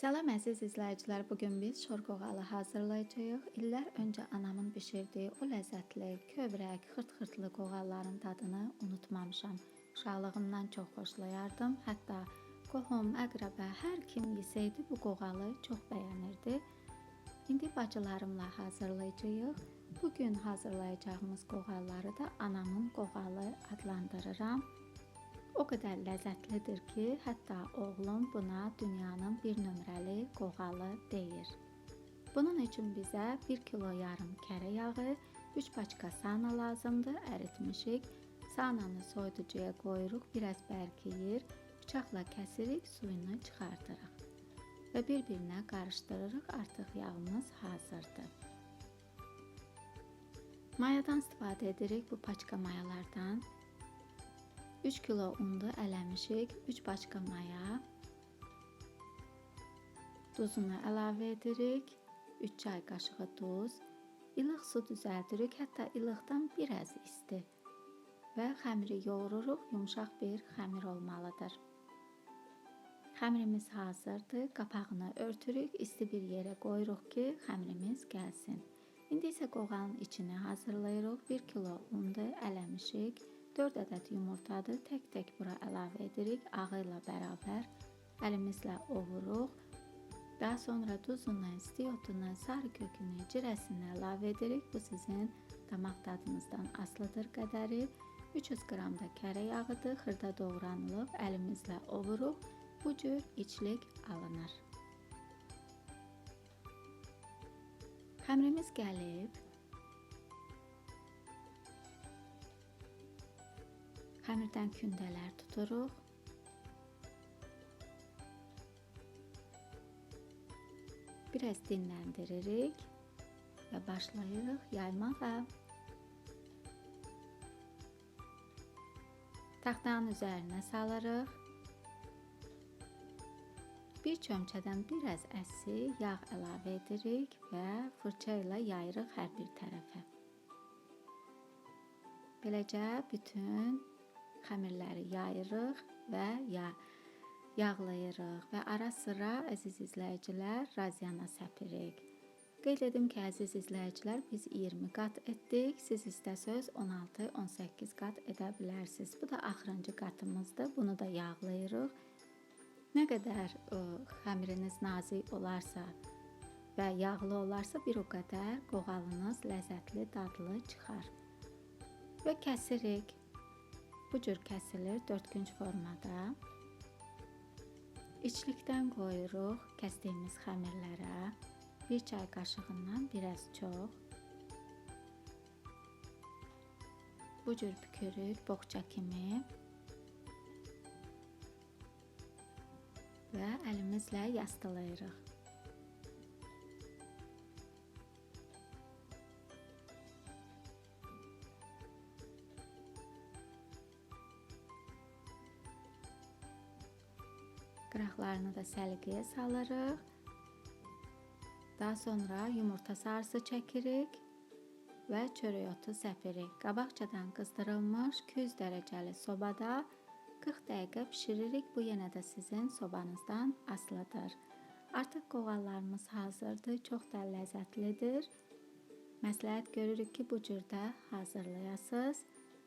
Salam əziz izləyicilər, bu gün biz şor qoğalı hazırlayacağıq. İllər öncə anamın bişirdiyi o ləzzətli, kövrək, xırt-xırtlı qoğalların dadını unutmamışam. Uşaqlığımdan çox xoşlayardım. Hətta qohum, əqrəbə hər kim yesəydi bu qoğalı çox bəyənirdi. İndi bacılarımla hazırlayacağıq. Bu gün hazırlayacağımız qoğalları da anamın qoğalı adlandırıram. O qədər ləzzətlidir ki, hətta oğlum buna dünyanın bir nömrəli qoğalı deyir. Bunun üçün bizə 1 kilo yarım kərə yağı, 3 paçka sana lazımdır, əritmişik. Sananı soyuducuya qoyuruq, biraz bərkiyir, bıçaqla kəsirik, suyunu çıxardırıq və bir-birinə qarışdırırıq. Artıq yağımız hazırdır. Mayadan istifadə edirik bu paçka mayalardan. 3 kilo unu ələmişik, 3 paçka maya. Duzunu əlavə edirik. 3 çay qaşığı duz. İlıq su düzəldirik, hətta ilıqdan biraz isti. Və xəmiri yoğururuq, yumşaq bir xəmir olmalıdır. Xəmirimiz hazırdır. Qapağını örtürük, isti bir yerə qoyuruq ki, xəmirimiz gəlsin. İndi isə qoğanın içini hazırlayırıq. 1 kilo unu ələmişik. 4 ədəd yumurtadır. Tək-tək bura əlavə edirik. Ağı ilə bərabər əlimizlə ovuruq. Daha sonra duzunu, istiotunu, sarı kökünü, cirəsini əlavə edirik. Bu sizin damaq dadınızdan asılıdır qədəri. 300 qram da kərə yağıdır. Xırda doğranılıb əlimizlə ovuruq. Bu cür içlik alınır. Xəmirimiz gəlib. Xəmirdən kündələr tuturuq. Biraz dinləndiririk və başlayırıq yaymağa. Taxtanın üzərinə salırıq. Bir çömçədən biraz əsi yağ əlavə edirik və fırça ilə yayırıq hər bir tərəfə. Beləcə bütün xəmirləri yayırıq və ya yağlayırıq və ara-sıra əziz izləyicilər raziana səpirik. Qeyd edim ki, əziz izləyicilər, biz 20 qat etdik. Siz istəsəz 16-18 qat edə bilərsiniz. Bu da axırıncı qatımızdır. Bunu da yağlayırıq. Nə qədər ə, xəmiriniz nazik olarsa və yağlı olarsa, bir o qədər qoğalınız ləzzətli, dadlı çıxar. Və kəsirik. Bu cür kəsilir dördkünc formada. İçlikdən qoyuruq kəsdiyimiz xəmirlərə. 1 çay qaşığından biraz çox. Bu cür bükürük boğça kimi. Və əlimizlə yastılayırıq. Qıraqlarını da səliqəyə salırıq. Daha sonra yumurta sarısı çəkirik və çörək otu səpirik. Qabaqcadan qızdırılmış 200 dərəcəli sobada 40 dəqiqə bişiririk. Bu yenə də sizin sobanızdan asılıdır. Artıq qoğallarımız hazırdır. Çox da ləzzətlidir. Məsləhət görürük ki, bu cürdə hazırlayasınız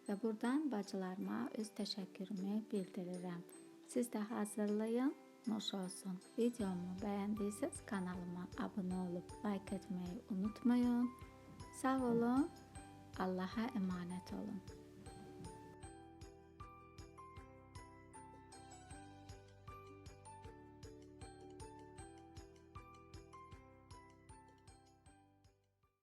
və burdan bacılarıma öz təşəkkürümü bildirirəm. Siz də hazırlayın, nuş olsun. Videomu bəyəndiyseniz kanalıma abunə olub like etməyi unutmayın. Sağ olun. Allah'a emanet olun.